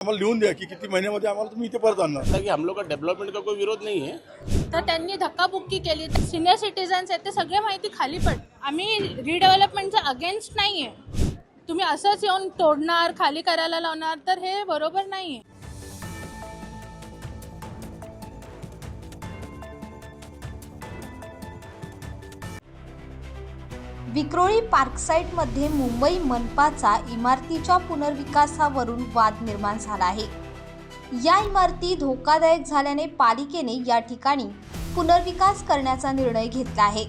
आम्हाला लिहून द्या की किती महिन्यामध्ये आम्हाला तुम्ही इथे परत आणणार. कि हम लोग का डेवलपमेंट का कोई विरोध नहीं है तर त्यांनी धक्काबुक्की केली. सिनियर सिटीजन्स आहेत ते सगळे माहिती खाली पड. आम्ही रिडेव्हलपमेंटच्या अगेन्स्ट नाही आहे तुम्ही असंच येऊन तोडणार खाली करायला लावणार तर हे बरोबर नाही आहे विक्रोळी पार्कसाईटमध्ये मुंबई मनपाचा इमारतीच्या पुनर्विकासावरून वाद निर्माण झाला आहे. या इमारती धोकादायक झाल्याने पालिकेने या ठिकाणी पुनर्विकास करण्याचा निर्णय घेतला आहे.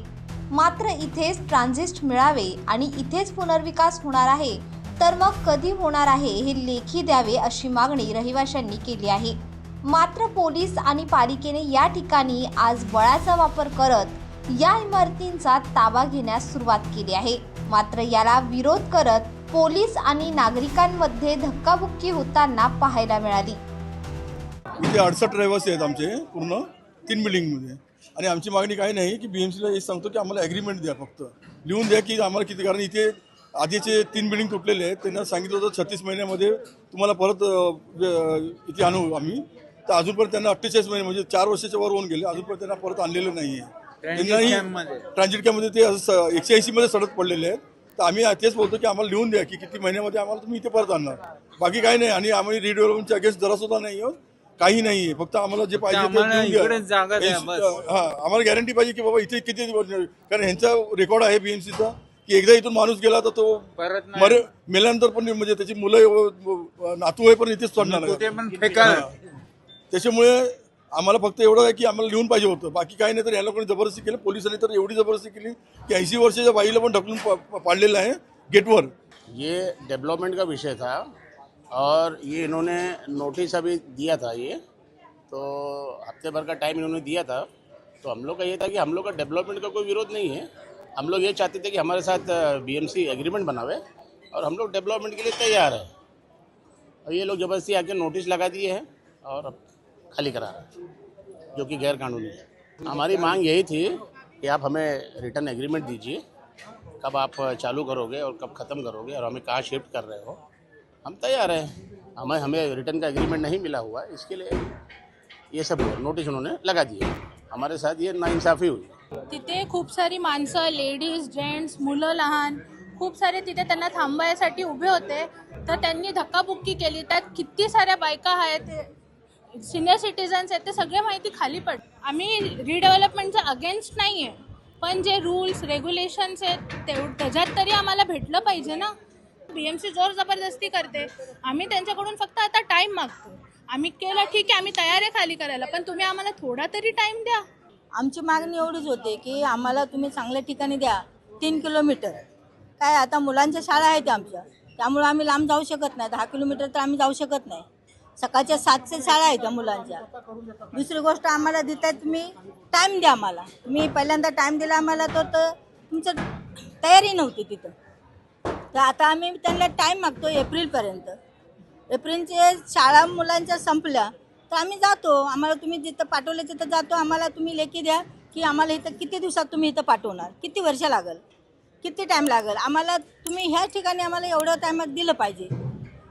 मात्र इथेच ट्रान्झिस्ट मिळावे आणि इथेच पुनर्विकास होणार आहे तर मग कधी होणार आहे हे लेखी द्यावे अशी मागणी रहिवाशांनी केली आहे. मात्र पोलीस आणि पालिकेने या ठिकाणी आज बळाचा वापर करत या इमारतींचा ताबा घेण्यास सुरुवात केली आहे. मात्र याला विरोध करत पोलीस आणि नागरिकांमध्ये धक्काबुक्की होताना पाहायला मिळाली. इथे अडसष्ट रहिवासी आहेत आमचे पूर्ण तीन बिल्डिंगमध्ये. आणि आमची मागणी काही नाही की बी एम सीला हे सांगतो की आम्हाला ॲग्रीमेंट द्या फक्त. लिहून द्या की आम्हाला किती कारण इथे आधीचे तीन बिल्डिंग तुटलेले आहेत त्यांना सांगितलं होतं छत्तीस महिन्यामध्ये तुम्हाला परत इथे आणू आम्ही. तर अजूनपर्यंत त्यांना अठ्ठेचाळीस महिने म्हणजे चार वर्षाच्या वर होऊन गेले अजूनपर्यंत त्यांना परत आणलेलं नाही आहे ट्रान्झिट कॅम्पमध्ये ते असं स- एकशे ऐंशीमध्ये सडक पडलेले आहेत. तर आम्ही तेच बोलतो की आम्हाला लिहून द्या की किती महिन्यामध्ये आम्हाला तुम्ही इथे परत आणणार. बाकी काही नाही. आणि आम्ही रिडेव्हलपमेंटच्या अगेन्स्ट जरा सुद्धा नाही आहोत. काही नाहीये फक्त आम्हाला जे पाहिजे ते ऐंशी-. हा. आम्हाला गॅरंटी पाहिजे की बाबा इथे किती दिवस कारण ह्यांचा रेकॉर्ड आहे बीएमसीचा की एकदा इथून माणूस गेला तर तो परत नाही. मर मेल्यानंतर पण म्हणजे त्याची मुलं नातू आहे पण इथेच सोडणार. त्याच्यामुळे आम्हाला फक्त एवढं आहे की आम्हाला लिहून पाहिजे होतं. बाकी काही नाही तर याला कोणी ज़बरदस्ती केली. पोलिसांनी तर एवढी ज़बरदस्ती केली की ऐंशी वर्षाच्या बाईला पण ढकलून पाडलेलं आहे गेटवर. ये डेवलपमेंट का विषय था और ये इन्होंने नोटिस अभी दिया था ये तो हफ़्ते भर का टाइम इन्होंने दिया था। तो हम लोग का ये था कि हम लोग का डेवलपमेंट का कोई विरोध नहीं है। हम लोग ये चाहते थे कि हमारे साथ बीएमसी एग्रीमेंट बनावे और हम लोग डेवलपमेंट के लिए तैयार है। और ये लोग ज़बरदस्ती आके नोटिस लगा दिए हैं और खाली करा रहा हैं, जो कि गैर कानूनी है। हमारी मांग यही थी कि आप हमें रिटर्न एग्रीमेंट दीजिए, कब आप चालू करोगे और कब ख़त्म करोगे और हमें कहाँ शिफ्ट कर रहे हो। हम तैयार हैं। हमें हमें रिटर्न का एग्रीमेंट नहीं मिला हुआ है इसके लिए ये सब नोटिस उन्होंने लगा दिए। हमारे साथ ये नाइंसाफ़ी हुई। तिथे खूप सारी माणसं, लेडीज़, जेंट्स, मुलं, लहान, खूप सारे तिथे थांबायसाठी उभे होते. त्यांनी धक्काबुक्की केली. त्यात किती साऱ्या बायका आहेत सिनियर सिटीजन्स आहेत ते सगळे माहिती खाली पड. आम्ही रिडेव्हलपमेंटच्या अगेन्स्ट नाही आहे पण जे रूल्स रेग्युलेशन्स आहेत तेव त्याच्यात तरी आम्हाला भेटलं पाहिजे ना. बी एम सी जोर जबरदस्ती करते. आम्ही त्यांच्याकडून फक्त आता टाईम मागतो. आम्ही केलं ठीक आहे आम्ही तयार आहे खाली करायला. पण तुम्ही आम्हाला थोडा तरी टाईम द्या. आमची मागणी एवढीच होते की आम्हाला तुम्ही चांगल्या ठिकाणी द्या. तीन किलोमीटर. काय आता मुलांच्या शाळा आहेत आमच्या. त्यामुळे आम्ही लांब जाऊ शकत नाही. दहा किलोमीटर तर आम्ही जाऊ शकत नाही. सकाळच्या सातशे शाळा आहेत त्या मुलांच्या. दुसरी गोष्ट आम्हाला देताय तुम्ही टाईम द्या आम्हाला. तुम्ही पहिल्यांदा टाईम दिला आम्हाला तर तर तुमचं तयारी नव्हती तिथं. तर आता आम्ही त्यांना टाईम मागतो एप्रिलपर्यंत एप्रिलचे शाळा मुलांच्या संपल्या तर आम्ही जातो. आम्हाला तुम्ही जिथं पाठवलं तिथं जातो. आम्हाला तुम्ही लेखी द्या की आम्हाला इथं किती दिवसात तुम्ही इथं पाठवणार? किती वर्ष लागेल? किती टाईम लागेल? आम्हाला तुम्ही ह्या ठिकाणी आम्हाला एवढं टायमात दिलं पाहिजे.